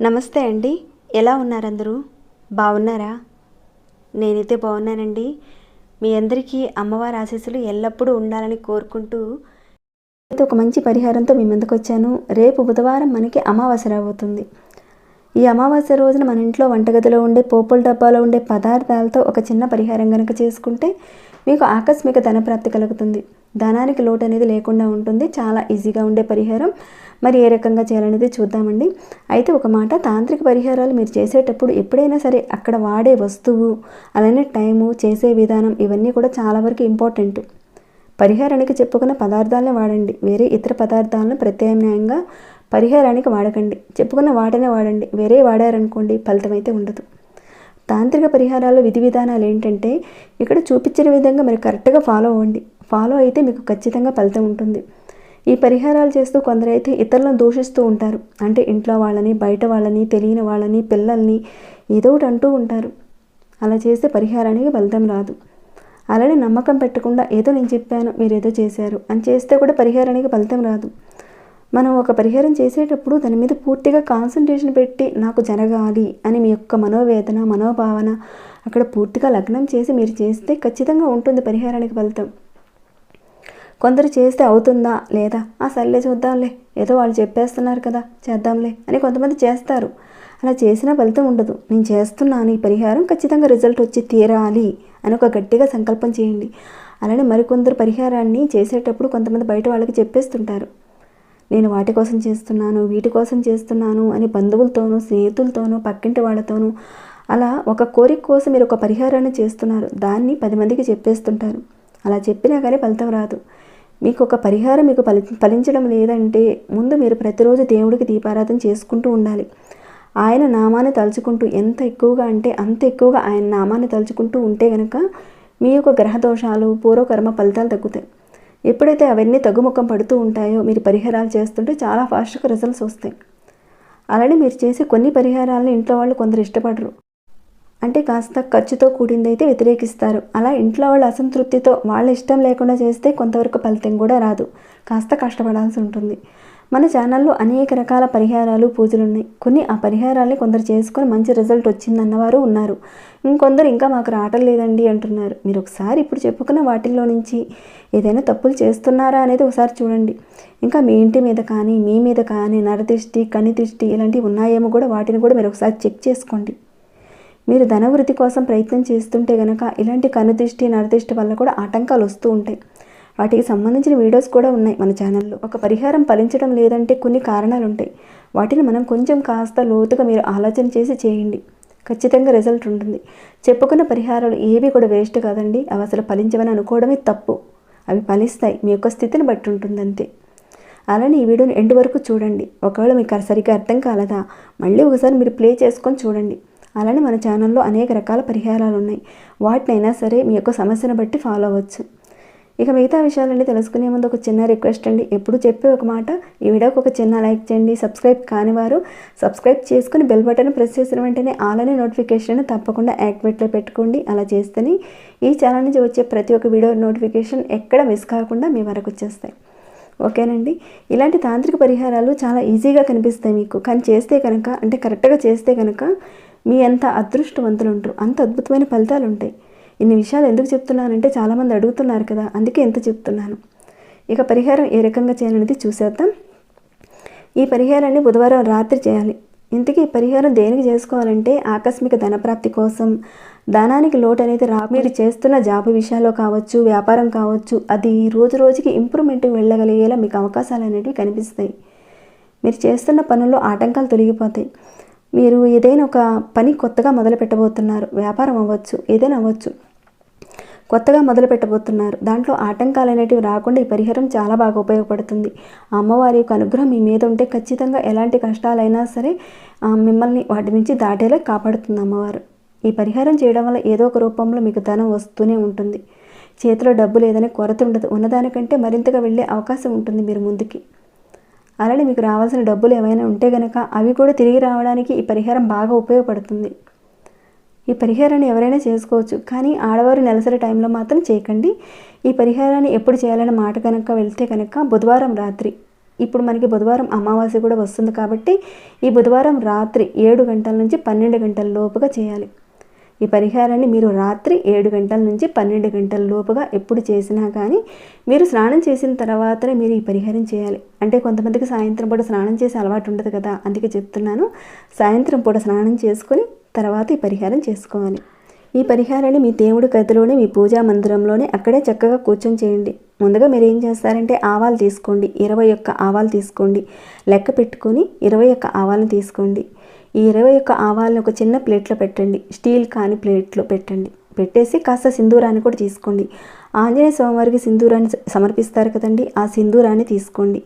నమస్తే అండి. ఎలా ఉన్నారు అందరూ బాగున్నారా? నేనైతే బాగున్నానండి. మీ అందరికీ అమ్మవారి ఆశీస్సులు ఎల్లప్పుడూ ఉండాలని కోరుకుంటూ అయితే ఒక మంచి పరిహారంతో మీ ముందుకు వచ్చాను రేపు బుధవారం మనకి అమావాస్య రాబోతుంది. ఈ అమావాస్య రోజున మన ఇంట్లో వంటగదిలో ఉండే పోపుల డబ్బాలో ఉండే పదార్థాలతో ఒక చిన్న పరిహారం కనుక చేసుకుంటే మీకు ఆకస్మిక ధనప్రాప్తి కలుగుతుంది. ధనానికి లోటు అనేది లేకుండా ఉంటుంది. చాలా ఈజీగా ఉండే పరిహారం. మరి ఏ రకంగా చేయాలనేది చూద్దామండి. అయితే ఒక మాట తాంత్రిక పరిహారాలు మీరు చేసేటప్పుడు ఎప్పుడైనా సరే అక్కడ వాడే వస్తువు అలానే టైము చేసే విధానం ఇవన్నీ కూడా చాలా వరకు ఇంపార్టెంట్. పరిహారానికి చెప్పుకున్న పదార్థాలనే వాడండి. వేరే ఇతర పదార్థాలను ప్రత్యామ్నాయంగా పరిహారానికి వాడకండి. చెప్పుకున్న వాటనే వాడండి. వేరే వాడారనుకోండి ఫలితం అయితే ఉండదు. తాంత్రిక పరిహారాల విధి విధానాలు ఏంటంటే ఇక్కడ చూపించిన విధంగా మరి కరెక్ట్గా ఫాలో అవ్వండి. ఫాలో అయితే మీకు ఖచ్చితంగా ఫలితం ఉంటుంది. ఈ పరిహారాలు చేస్తూ కొందరైతే ఇతరులను దూషిస్తూ ఉంటారు. అంటే ఇంట్లో వాళ్ళని బయట వాళ్ళని తెలియని వాళ్ళని పిల్లల్ని ఏదో ఒకటి అంటూ ఉంటారు. అలా చేస్తే పరిహారానికి ఫలితం రాదు. అలానే నమ్మకం పెట్టకుండా ఏదో నేను చెప్పాను మీరు ఏదో చేశారు. అని చేస్తే కూడా పరిహారానికి ఫలితం రాదు. మనం ఒక పరిహారం చేసేటప్పుడు దాని మీద పూర్తిగా కాన్సన్ట్రేషన్ పెట్టి నాకు జరగాలి అని మీ యొక్క మనోవేదన మనోభావన అక్కడ పూర్తిగా లగ్నం చేసి మీరు చేస్తే ఖచ్చితంగా ఉంటుంది పరిహారానికి ఫలితం. కొందరు చేస్తే అవుతుందా లేదా? ఆ సర్లే చూద్దాంలే ఏదో వాళ్ళు చెప్పేస్తున్నారు కదా చేద్దాంలే అని కొంతమంది చేస్తారు. అలా చేసినా ఫలితం ఉండదు. నేను చేస్తున్నాను ఈ పరిహారం ఖచ్చితంగా రిజల్ట్ వచ్చి తీరాలి అని ఒక గట్టిగా సంకల్పం చేయండి. అలానే మరికొందరు పరిహారాన్ని చేసేటప్పుడు కొంతమంది బయట వాళ్ళకి చెప్పేస్తుంటారు. నేను వాటి కోసం చేస్తున్నాను వీటి కోసం చేస్తున్నాను అని బంధువులతోనూ స్నేహితులతోనూ పక్కింటి వాళ్ళతోనూ అలా ఒక కోరిక కోసం మీరు ఒక పరిహారాన్ని చేస్తున్నారు. దాన్ని పది మందికి చెప్పేస్తుంటారు. అలా చెప్పినా కానీ ఫలితం రాదు. మీకు ఒక పరిహారం మీకు ఫలి ఫలించడం లేదంటే ముందు మీరు ప్రతిరోజు దేవుడికి దీపారాధన చేసుకుంటూ ఉండాలి. ఆయన నామాన్ని తలుచుకుంటూ ఎంత ఎక్కువగా అంటే అంత ఎక్కువగా ఆయన నామాన్ని తలుచుకుంటూ ఉంటే కనుక మీ యొక్క గ్రహ దోషాలు పూర్వకర్మ ఫలితాలు తగ్గుతాయి. ఎప్పుడైతే అవన్నీ తగ్గుముఖం పడుతూ ఉంటాయో మీరు పరిహారాలు చేస్తుంటే చాలా ఫాస్ట్గా రిజల్ట్స్ వస్తాయి. అలానే మీరు చేసే కొన్ని పరిహారాలను ఇంట్లో వాళ్ళు కొందరు ఇష్టపడరు. అంటే కాస్త ఖర్చుతో కూడిందైతే వ్యతిరేకిస్తారు. అలా ఇంట్లో వాళ్ళ అసంతృప్తితో వాళ్ళ ఇష్టం లేకుండా చేస్తే కొంతవరకు ఫలితం కూడా రాదు. కాస్త కష్టపడాల్సి ఉంటుంది. మన ఛానల్లో అనేక రకాల పరిహారాలు పూజలు ఉన్నాయి కొన్ని ఆ పరిహారాలని కొందరు చేసుకొని మంచి రిజల్ట్ వచ్చిందన్నవారు ఉన్నారు. ఇంకొందరు ఇంకా మాకు రావటం లేదండి అంటున్నారు. మీరు ఒకసారి ఇప్పుడు చెప్పుకున్న వాటిల్లో నుంచి ఏదైనా తప్పులు చేస్తున్నారా అనేది ఒకసారి చూడండి. ఇంకా మీ ఇంటి మీద కానీ మీ మీద కానీ నరదిష్టి కనిదిష్టి ఇలాంటివి ఉన్నాయేమో కూడా వాటిని కూడా మీరు ఒకసారి చెక్ చేసుకోండి. మీరు ధనవృద్ధి కోసం ప్రయత్నం చేస్తుంటే కనుక ఇలాంటి కనుదిష్టి నరదిష్టి వల్ల కూడా ఆటంకాలు వస్తూ ఉంటాయి. వాటికి సంబంధించిన వీడియోస్ కూడా ఉన్నాయి మన ఛానల్లో. ఒక పరిహారం ఫలించడం లేదంటే కొన్ని కారణాలు ఉంటాయి వాటిని మనం కొంచెం కాస్త లోతుగా మీరు ఆలోచన చేసి చేయండి. ఖచ్చితంగా రిజల్ట్ ఉంటుంది. చెప్పుకున్న పరిహారాలు ఏవి కూడా వేస్ట్ కాదండి. అవి అసలు ఫలించవని అనుకోవడమే తప్పు. అవి ఫలిస్తాయి. మీ యొక్క స్థితిని బట్టి ఉంటుంది అంతే అలానే ఈ వీడియోని ఎండ్ వరకు చూడండి. ఒకవేళ మీకు సరిగ్గా అర్థం కాలేదా మళ్ళీ ఒకసారి మీరు ప్లే చేసుకొని చూడండి. అలానే మన ఛానల్లో అనేక రకాల పరిహారాలు ఉన్నాయి వాటినైనా సరే మీ యొక్క సమస్యను బట్టి ఫాలో అవ్వచ్చు. ఇక మిగతా విషయాలన్నీ తెలుసుకునే ముందు ఒక చిన్న రిక్వెస్ట్ అండి. ఎప్పుడు చెప్పే ఒక మాట ఈ వీడియోకి ఒక చిన్న లైక్ చేయండి. సబ్స్క్రైబ్ కాని వారు సబ్స్క్రైబ్ చేసుకుని బెల్ బటన్ ప్రెస్ చేసిన వెంటనే ఆలనే నోటిఫికేషన్ తప్పకుండా యాక్టివేట్లో పెట్టుకోండి. అలా చేస్తేనే ఈ ఛానల్ నుంచి వచ్చే ప్రతి ఒక్క వీడియో నోటిఫికేషన్ ఎక్కడ మిస్ కాకుండా మీ వరకు వచ్చేస్తాయి. ఓకేనండి. ఇలాంటి తాంత్రిక పరిహారాలు చాలా ఈజీగా కనిపిస్తాయి మీకు. కానీ చేస్తే కనుక అంటే కరెక్ట్గా చేస్తే కనుక మీ అంత అదృష్టవంతులు ఉంటారు. అంత అద్భుతమైన ఫలితాలు ఉంటాయి. ఇన్ని విషయాలు ఎందుకు చెప్తున్నానంటే చాలామంది అడుగుతున్నారు కదా అందుకే ఎంత చెప్తున్నాను. ఇక పరిహారం ఏ రకంగా చేయాలనేది చూసేద్దాం. ఈ పరిహారాన్ని బుధవారం రాత్రి చేయాలి. ఇంతకీ ఈ పరిహారం దేనికి చేసుకోవాలంటే ఆకస్మిక ధనప్రాప్తి కోసం ధనానికి లోటు అనేది రా మీరు చేస్తున్న జాబ్ విషయాల్లో కావచ్చు వ్యాపారం కావచ్చు అది రోజు రోజుకి ఇంప్రూవ్మెంట్ వెళ్ళగలిగేలా మీకు అవకాశాలు అనేవి కనిపిస్తాయి. మీరు చేస్తున్న పనుల్లో ఆటంకాలు తొలగిపోతాయి. మీరు ఏదైనా ఒక పని కొత్తగా మొదలు పెట్టబోతున్నారు వ్యాపారం అవ్వచ్చు ఏదైనా అవ్వచ్చు. కొత్తగా మొదలు పెట్టబోతున్నారు. దాంట్లో ఆటంకాలు అనేటివి రాకుండా ఈ పరిహారం చాలా బాగా ఉపయోగపడుతుంది. ఆ అమ్మవారి యొక్క అనుగ్రహం మీ మీద ఉంటే ఖచ్చితంగా ఎలాంటి కష్టాలైనా సరే మిమ్మల్ని వాటి నుంచి దాటేలా కాపాడుతుంది అమ్మవారు. ఈ పరిహారం చేయడం వల్ల ఏదో ఒక రూపంలో మీకు ధనం వస్తూనే ఉంటుంది. చేతిలో డబ్బు లేదని కొరత ఉండదు. ఉన్నదానికంటే మరింతగా వెళ్ళే అవకాశం ఉంటుంది మీరు ముందుకి. అలానే మీకు రావాల్సిన డబ్బులు ఏమైనా ఉంటే గనక అవి కూడా తిరిగి రావడానికి ఈ పరిహారం బాగా ఉపయోగపడుతుంది. ఈ పరిహారాన్ని ఎవరైనా చేసుకోవచ్చు. కానీ ఆడవారు నెలసరి టైంలో మాత్రం చేయకండి. ఈ పరిహారాన్ని ఎప్పుడు చేయాలనే మాట కనుక వెళ్తే కనుక బుధవారం రాత్రి. ఇప్పుడు మనకి బుధవారం అమావాస్య కూడా వస్తుంది కాబట్టి ఈ బుధవారం రాత్రి ఏడు గంటల నుంచి పన్నెండు గంటల లోపుగా చేయాలి. ఈ పరిహారాన్ని మీరు రాత్రి ఏడు గంటల నుంచి పన్నెండు గంటల లోపుగా ఎప్పుడు చేసినా కానీ మీరు స్నానం చేసిన తర్వాతనే మీరు ఈ పరిహారం చేయాలి. అంటే కొంతమందికి సాయంత్రం పూట స్నానం చేసే అలవాటు ఉండదు కదా అందుకే చెప్తున్నాను. సాయంత్రం పూట స్నానం చేసుకొని తర్వాత ఈ పరిహారం చేసుకోవాలి. ఈ పరిహారాన్ని మీ దేవుడి గదిలోనే మీ పూజా మందిరంలోనే అక్కడే చక్కగా కూర్చొని చేయండి. ముందుగా మీరు ఏం చేస్తారంటే ఆవాలు తీసుకోండి. ఇరవై ఒక్క ఆవాలు తీసుకోండి. లెక్క పెట్టుకొని ఇరవై ఒక్క ఆవాలను తీసుకోండి. ఈ ఇరవై ఒక్క ఆవాలను ఒక చిన్న ప్లేట్లో పెట్టండి. స్టీల్ కాని ప్లేట్లో పెట్టండి. పెట్టేసి కాస్త సింధూరాన్ని కూడా తీసుకోండి. ఆంజనేయ స్వామివారికి సింధూరాన్ని సమర్పిస్తారు కదండి. ఆ సింధూరాన్ని తీసుకోండి.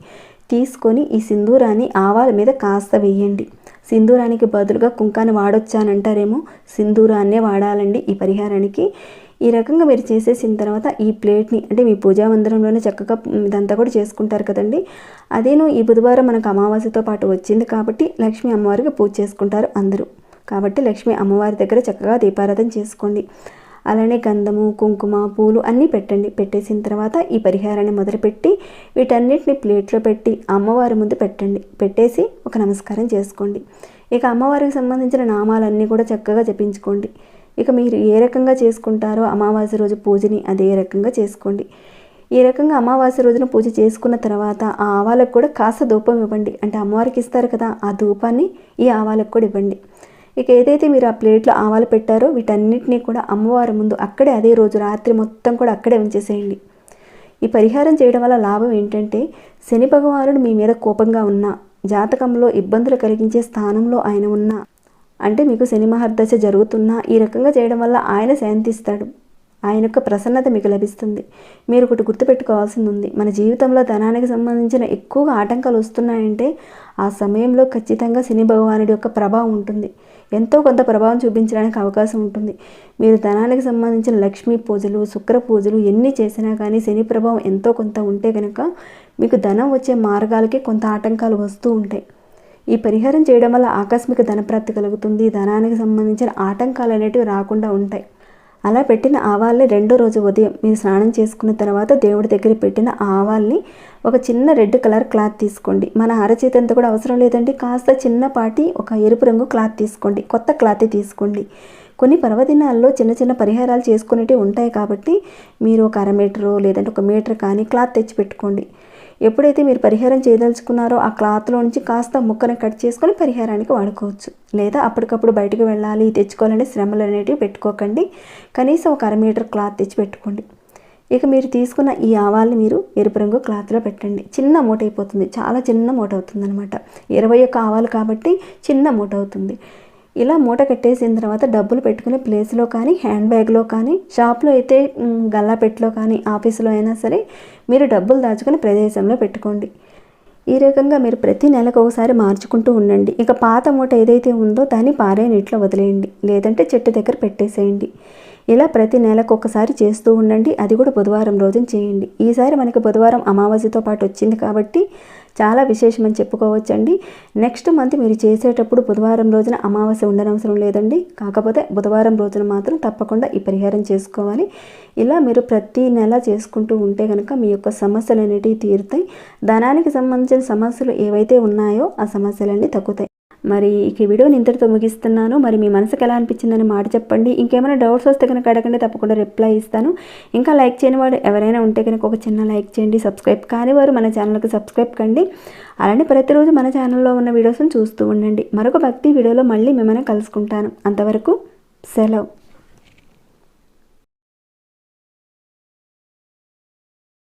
తీసుకొని ఈ సింధూరాన్ని ఆవాల మీద కాస్త వేయండి. సింధూరానికి బదులుగా కుంకాన్ని వాడొచ్చానంటారేమో? సింధూరాన్నే వాడాలండి ఈ పరిహారానికి. ఈ రకంగా మీరు చేసేసిన తర్వాత ఈ ప్లేట్ని అంటే మీ పూజా మందిరంలోనే చక్కగా ఇదంతా కూడా చేసుకుంటారు కదండి. అదేను ఈ బుధవారం మనకు అమావాస్యతో పాటు వచ్చింది కాబట్టి లక్ష్మీ అమ్మవారికి పూజ చేసుకుంటారు అందరూ. కాబట్టి లక్ష్మీ అమ్మవారి దగ్గర చక్కగా దీపారాధన చేసుకోండి. అలానే గంధము కుంకుమ పూలు అన్నీ పెట్టండి. పెట్టేసిన తర్వాత ఈ పరిహారాన్ని మొదలుపెట్టి వీటన్నిటిని ప్లేట్లో పెట్టి అమ్మవారి ముందు పెట్టండి. పెట్టేసి ఒక నమస్కారం చేసుకోండి. ఇక అమ్మవారికి సంబంధించిన నామాలన్నీ కూడా చక్కగా జపించుకోండి. ఇక మీరు ఏ రకంగా చేసుకుంటారో అమావాస్య రోజు పూజని అదే రకంగా చేసుకోండి. ఈ రకంగా అమావాస్య రోజున పూజ చేసుకున్న తర్వాత ఆ ఆవాలకు కూడా కాస్త ధూపం ఇవ్వండి. అంటే అమ్మవారికి ఇస్తారు కదా ఆ ధూపాన్ని ఈ ఆవాలకు కూడా ఇవ్వండి. ఇక ఏదైతే మీరు ఆ ప్లేట్లో ఆవాలు పెట్టారో వీటన్నిటినీ కూడా అమ్మవారి ముందు అక్కడే అదే రోజు రాత్రి మొత్తం కూడా అక్కడే ఉంచేసేయండి. ఈ పరిహారం చేయడం వల్ల లాభం ఏంటంటే శని భగవానుడు మీ మీద కోపంగా ఉన్న జాతకంలో ఇబ్బందులు కలిగించే స్థానంలో ఆయన ఉన్న అంటే మీకు శని మహర్దశ జరుగుతున్నా ఈ రకంగా చేయడం వల్ల ఆయన శాంతిస్తాడు. ఆయన యొక్క ప్రసన్నత మీకు లభిస్తుంది. మీరు ఒకటి గుర్తుపెట్టుకోవాల్సింది ఉంది. మన జీవితంలో ధనానికి సంబంధించిన ఎక్కువగా ఆటంకాలు వస్తున్నాయంటే ఆ సమయంలో ఖచ్చితంగా శని భగవానుడి యొక్క ప్రభావం ఉంటుంది. ఎంతో కొంత ప్రభావం చూపించడానికి అవకాశం ఉంటుంది. మీరు ధనానికి సంబంధించిన లక్ష్మీ పూజలు శుక్ర పూజలు ఎన్ని చేసినా కానీ శని ప్రభావం ఎంతో కొంత ఉంటే కనుక మీకు ధనం వచ్చే మార్గాలకి కొంత ఆటంకాలు వస్తూ ఉంటాయి. ఈ పరిహారం చేయడం వల్ల ఆకస్మిక ధనప్రాప్తి కలుగుతుంది. ధనానికి సంబంధించిన ఆటంకాలు అనేటివి రాకుండా ఉంటాయి. అలా పెట్టిన ఆవాల్ని రెండో రోజు ఉదయం మీరు స్నానం చేసుకున్న తర్వాత దేవుడి దగ్గర పెట్టిన ఆవాల్ని ఒక చిన్న రెడ్ కలర్ క్లాత్ తీసుకోండి. మన అరచేతి కూడా అవసరం లేదండి. కాస్త చిన్నపాటి ఒక ఎరుపు రంగు క్లాత్ తీసుకోండి. కొత్త క్లాత్ తీసుకోండి. కొన్ని పర్వదినాల్లో చిన్న చిన్న పరిహారాలు చేసుకునేటివి ఉంటాయి కాబట్టి మీరు ఒక అర మీటరు లేదంటే ఒక మీటర్ కానీ క్లాత్ తెచ్చి పెట్టుకోండి. ఎప్పుడైతే మీరు పరిహారం చేయదలుచుకున్నారో ఆ క్లాత్లో నుంచి కాస్త ముక్కను కట్ చేసుకొని పరిహారానికి వాడుకోవచ్చు. లేదా అప్పటికప్పుడు బయటకు వెళ్ళాలి తెచ్చుకోవాలనే శ్రమలు అనేటివి పెట్టుకోకండి. కనీసం ఒక అర మీటర్ క్లాత్ తెచ్చి పెట్టుకోండి. ఇక మీరు తీసుకున్న ఈ ఆవాల్ని మీరు ఎరుపు రంగు క్లాత్లో పెట్టండి. చిన్న మూట అయిపోతుంది చాలా చిన్న మూట అవుతుంది అనమాట ఇరవై ఒక్క ఆవాలు కాబట్టి చిన్న మూట అవుతుంది ఇలా మూట కట్టేసిన తర్వాత డబ్బులు పెట్టుకునే ప్లేస్లో కానీ హ్యాండ్ బ్యాగ్లో కానీ షాప్లో అయితే గల్లాపెట్టులో కానీ ఆఫీసులో అయినా సరే మీరు డబ్బులు దాచుకునే ప్రదేశంలో పెట్టుకోండి. ఈ రకంగా మీరు ప్రతి నెలకు ఒకసారి మార్చుకుంటూ ఉండండి. ఇక పాత మూట ఏదైతే ఉందో దాన్ని పారే నీటిలో వదిలేయండి. లేదంటే చెట్టు దగ్గర పెట్టేసేయండి. ఇలా ప్రతి నెలకు ఒకసారి చేస్తూ ఉండండి. అది కూడా బుధవారం రోజున చేయండి. ఈసారి మనకి బుధవారం అమావాస్యతో పాటు వచ్చింది కాబట్టి చాలా విశేషమని చెప్పుకోవచ్చండి. నెక్స్ట్ మంత్ మీరు చేసేటప్పుడు బుధవారం రోజున అమావాస్య ఉండనవసరం లేదండి. కాకపోతే బుధవారం రోజున మాత్రం తప్పకుండా ఈ పరిహారం చేసుకోవాలి. ఇలా మీరు ప్రతి నెల చేసుకుంటూ ఉంటే కనుక మీ యొక్క సమస్యలు అనేటివి తీరుతాయి. ధనానికి సంబంధించిన సమస్యలు ఏవైతే ఉన్నాయో ఆ సమస్యలన్నీ తగ్గుతాయి. మరి ఈ వీడియోని ఇంతటితో ముగిస్తున్నాను. మరి మీ మనసుకు ఎలా అనిపించిందని మాట చెప్పండి. ఇంకేమైనా డౌట్స్ వస్తే కనుక అడగండి తప్పకుండా రిప్లై ఇస్తాను. ఇంకా లైక్ చేయని వాడు ఎవరైనా ఉంటే కనుక ఒక చిన్న లైక్ చేయండి సబ్స్క్రైబ్ కాని వారు మన ఛానల్కి సబ్స్క్రైబ్ కండి. అలానే ప్రతిరోజు మన ఛానల్లో ఉన్న వీడియోస్ని చూస్తూ ఉండండి. మరొక భక్తి వీడియోలో మళ్ళీ మిమ్మల్ని కలుసుకుంటాను. అంతవరకు సెలవు.